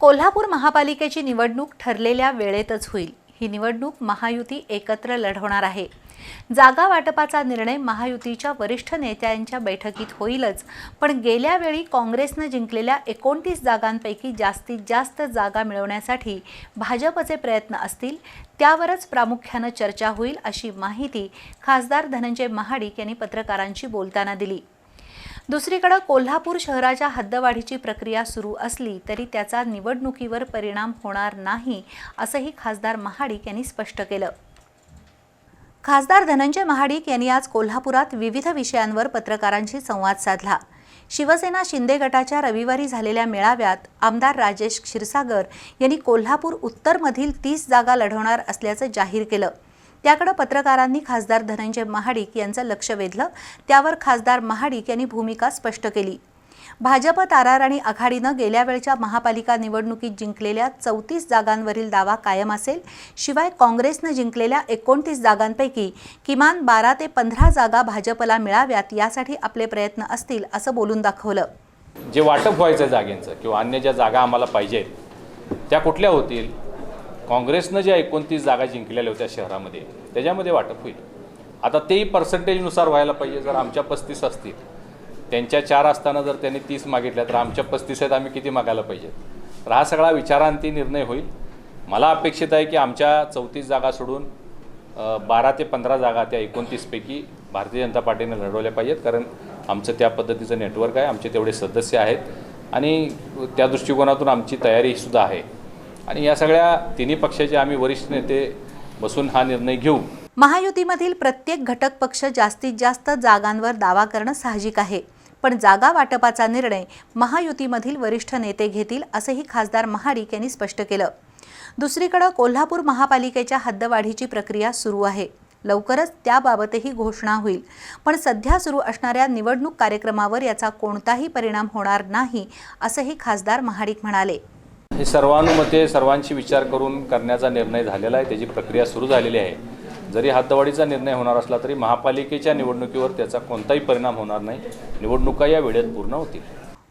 कोल्हापूर महापालिकेची निवडणूक ठरलेल्या वेळेतच होईल. ही निवडणूक महायुती एकत्र लढवणार आहे. जागा वाटपाचा निर्णय महायुतीच्या वरिष्ठ नेत्यांच्या बैठकीत होईलच. पण गेल्या वेळी काँग्रेसनं जिंकलेल्या एकोणतीस जागांपैकी जास्तीत जास्त जागा मिळवण्यासाठी भाजपचे प्रयत्न असतील त्यावरच प्रामुख्यानं चर्चा होईल अशी माहिती खासदार धनंजय महाडिक यांनी पत्रकारांशी बोलताना दिली. दुसरीकडे कोल्हापूर शहराच्या हद्दवाढीची प्रक्रिया सुरू असली तरी त्याचा निवडणुकीवर परिणाम होणार नाही असंही खासदार महाडिक यांनी स्पष्ट केलं. खासदार धनंजय महाडिक यांनी आज कोल्हापुरात विविध विषयांवर पत्रकारांशी संवाद साधला. शिवसेना शिंदे गटाच्या रविवारी झालेल्या मेळाव्यात आमदार राजेश क्षीरसागर यांनी कोल्हापूर उत्तरमधील तीस जागा लढवणार असल्याचं जाहीर केलं. त्याकडे पत्रकारांनी खासदार धनंजय महाडिक यांचं लक्ष वेधलं. त्यावर खासदार महाडिक यांनी भूमिका स्पष्ट केली. भाजप ताराराणी आघाडीनं गेल्या वेळच्या महापालिका निवडणुकीत जिंकलेल्या चौतीस जागांवरील दावा कायम असेल. शिवाय काँग्रेसनं जिंकलेल्या एकोणतीस जागांपैकी किमान बारा ते पंधरा जागा भाजपला मिळाव्यात यासाठी आपले प्रयत्न असतील असं बोलून दाखवलं. जे वाटप व्हायचं जागेंचं किंवा अन्य ज्या जागा आम्हाला पाहिजेत त्या कुठल्या होतील? काँग्रेसनं ज्या एकोणतीस जागा जिंकलेल्या होत्या शहरामध्ये त्याच्यामध्ये वाटप होईल. आता तेही पर्सेंटेजनुसार व्हायला पाहिजे जर आमच्या पस्तीस असतील. त्यांच्या चार असताना जर त्यांनी तीस मागितल्या तर आमच्या पस्तीस आहेत आम्ही किती मागायला पाहिजेत? तर हा सगळा विचारांती निर्णय होईल. मला अपेक्षित आहे की आमच्या चौतीस जागा सोडून बारा ते पंधरा जागा त्या एकोणतीसपैकी भारतीय जनता पार्टीने लढवल्या पाहिजेत कारण आमचं त्या पद्धतीचं नेटवर्क आहे आमचे तेवढे सदस्य आहेत. आणि त्या दृष्टिकोनातून आमची तयारीसुद्धा आहे. आणि या सगळ्या तिन्ही पक्षाचे आम्ही वरिष्ठ नेते बसून हा निर्णय घेऊ. महायुतीमधील प्रत्येक घटक पक्ष जास्तीत जास्त जागांवर दावा करणं साहजिक आहे. पण जागा वाटपाचा निर्णय महायुतीमधील वरिष्ठ नेते घेतील असंही खासदार महाडिक यांनी स्पष्ट केलं. दुसरीकडं कोल्हापूर महापालिकेच्या हद्दवाढीची प्रक्रिया सुरू आहे. लवकरच त्याबाबतही घोषणा होईल. पण सध्या सुरू असणाऱ्या निवडणूक कार्यक्रमावर याचा कोणताही परिणाम होणार नाही असंही खासदार महाडिक म्हणाले. हे सर्वानुमते सर्वांशी विचार करून करण्याचा निर्णय झालेला आहे. त्याची प्रक्रिया सुरू झालेली आहे. जरी हातदवाडीचा निर्णय होणार असला तरी महापालिकेच्या निवडणुकीवर त्याचा कोणताही परिणाम होणार नाही. निवडणुका या वेळेत पूर्ण होतील.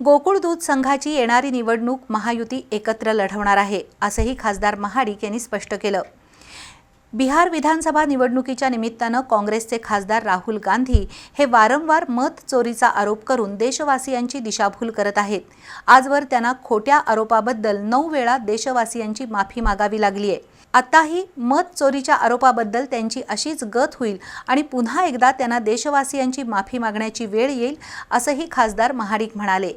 गोकुळ दूध संघाची येणारी निवडणूक महायुती एकत्र लढवणार आहे असंही खासदार महाडिक यांनी स्पष्ट केलं. बिहार विधानसभा निवडणुकीच्या निमित्तानं काँग्रेसचे खासदार राहुल गांधी हे वारंवार मत चोरीचा आरोप करून देशवासियांची दिशाभूल करत आहेत. आजवर त्यांना खोट्या आरोपाबद्दल नऊ वेळा देशवासियांची माफी मागावी लागली आहे. आताही मत चोरीच्या आरोपाबद्दल त्यांची अशीच गत होईल आणि पुन्हा एकदा त्यांना देशवासियांची माफी मागण्याची वेळ येईल असंही खासदार महाडिक म्हणाले.